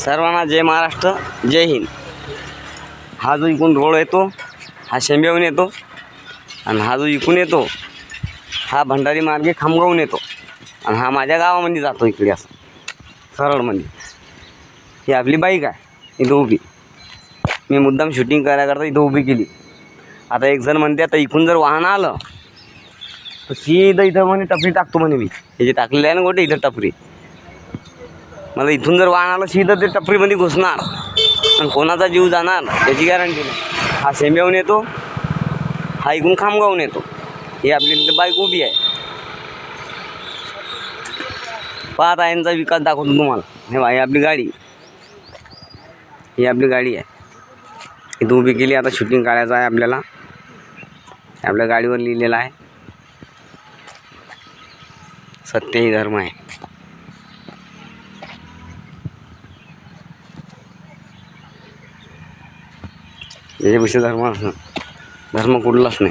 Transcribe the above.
सर्वांना जय महाराष्ट्र जय हिंद. हा जो इकून रोड येतो हा शेंब्याहून येतो आणि हा जो इकून येतो हा भंडारी मार्गे खामगावून येतो आणि हा माझ्या गावामध्ये जातो इकडे असं सरळमध्ये. ही आपली बाईक आहे इथं उभी. मी मुद्दाम शूटिंग करायकरता इथं उभी केली. आता एक जण म्हणते आता इकून जर वाहन आलं तर सीधं इथं म्हणे टपरी टाकतो म्हणे मी. हे जे टाकलेलं आहे ना गोटे इथं टपरी. मला इथून जर वाहन आलं ते टपरीमध्ये घुसणार. आणि कोणाचा जीव जाणार? याची गॅरंटी नाही. हा सेंब्याहून येतो हा इकून खामगावून येतो. ही आपली तिथे बाईक उभी आहे. पाहत आहे यांचा विकास दाखवतो तुम्हाला. हे बा ही आपली गाडी. ही आपली गाडी आहे. इथं उभी केली आता शूटिंग काढायचं आहे आपल्याला. आपल्या गाडीवर लिहिलेलं आहे. सत्य ही धर्म आहे. याच्यापेक्षा धर्म धर्म कुठलाच नाही.